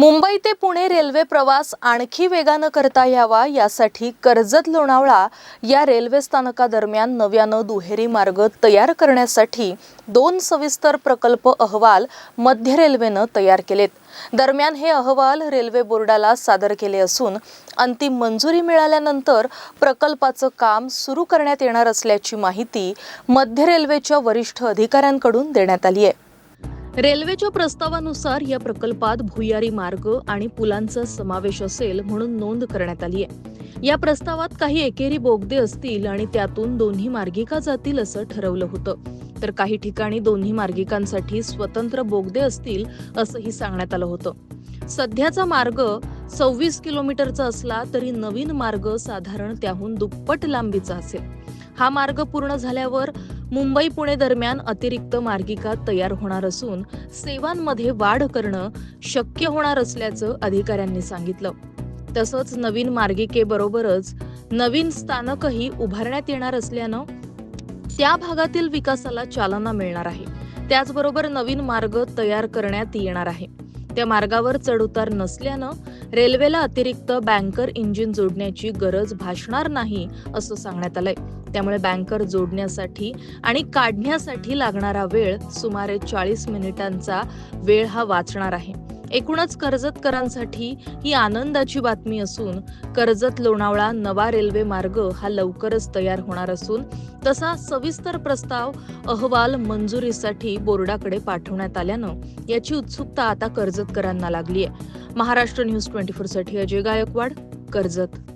मुंबई ते पुणे रेल्वे प्रवास आणखी वेगानं करता यावा यासाठी कर्जत लोणावळा या रेल्वे स्थानकादरम्यान नव्यानं दुहेरी मार्ग तयार करण्यासाठी दोन सविस्तर प्रकल्प अहवाल मध्य रेल्वेनं तयार केलेत. दरम्यान हे अहवाल रेल्वे बोर्डाला सादर केले असून अंतिम मंजुरी मिळाल्यानंतर प्रकल्पाचं काम सुरू करण्यात येणार असल्याची माहिती मध्य रेल्वेच्या वरिष्ठ अधिकाऱ्यांकडून देण्यात आली आहे. रेल्वेच्या प्रस्तावानुसार या प्रकल्पात भुयारी मार्ग आणि पुलांचा समावेश असेल म्हणून नोंद करण्यात आली आहे. या प्रस्तावात काही एकेरी बोगदे असतील आणि त्यातून दोन्ही मार्गिका जातील असं ठरवलं होतं. तर काही ठिकाणी दोन्ही मार्गिकांसाठी स्वतंत्र बोगदे असतील असंही सांगण्यात आलं होतं. सध्याचा मार्ग सव्वीस किलोमीटरचा असला तरी नवीन मार्ग साधारण त्याहून दुप्पट लांबीचा असेल. हा मार्ग पूर्ण झाल्यावर मुंबई पुणे दरम्यान अतिरिक्त मार्गिका तयार होणार असून सेवांमध्ये वाढ करणं शक्य होणार असल्याचं अधिकाऱ्यांनी सांगितलं. तसंच नवीन मार्गिकेबरोबरच नवीन स्थानकही उभारण्यात येणार असल्यानं त्या भागातील विकासाला चालना मिळणार आहे. त्याचबरोबर नवीन मार्ग तयार करण्यात येणार आहे. त्या मार्गावर चढउतार नसल्यानं रेल्वेला अतिरिक्त बँकर इंजिन जोडण्याची गरज भासणार नाही असं सांगण्यात आलंय. त्यामुळे बँकर जोडण्यासाठी आणि काढण्यासाठी लागणारा वेळ सुमारे चाळीस मिनिटांचा वेळ हा वाचणार आहे. एकूणच कर्जतकरांसाठी ही आनंदाची बातमी असून कर्जत लोणावळा नवा रेल्वे मार्ग हा लवकरच तयार होणार असून तसा सविस्तर प्रस्ताव अहवाल मंजुरीसाठी बोर्डाकडे पाठवण्यात आल्यानं याची उत्सुकता आता कर्जतकरांना लागली आहे महाराष्ट्र न्यूज ट्वेंटी फोरसाठी अजय गायकवाड कर्जत.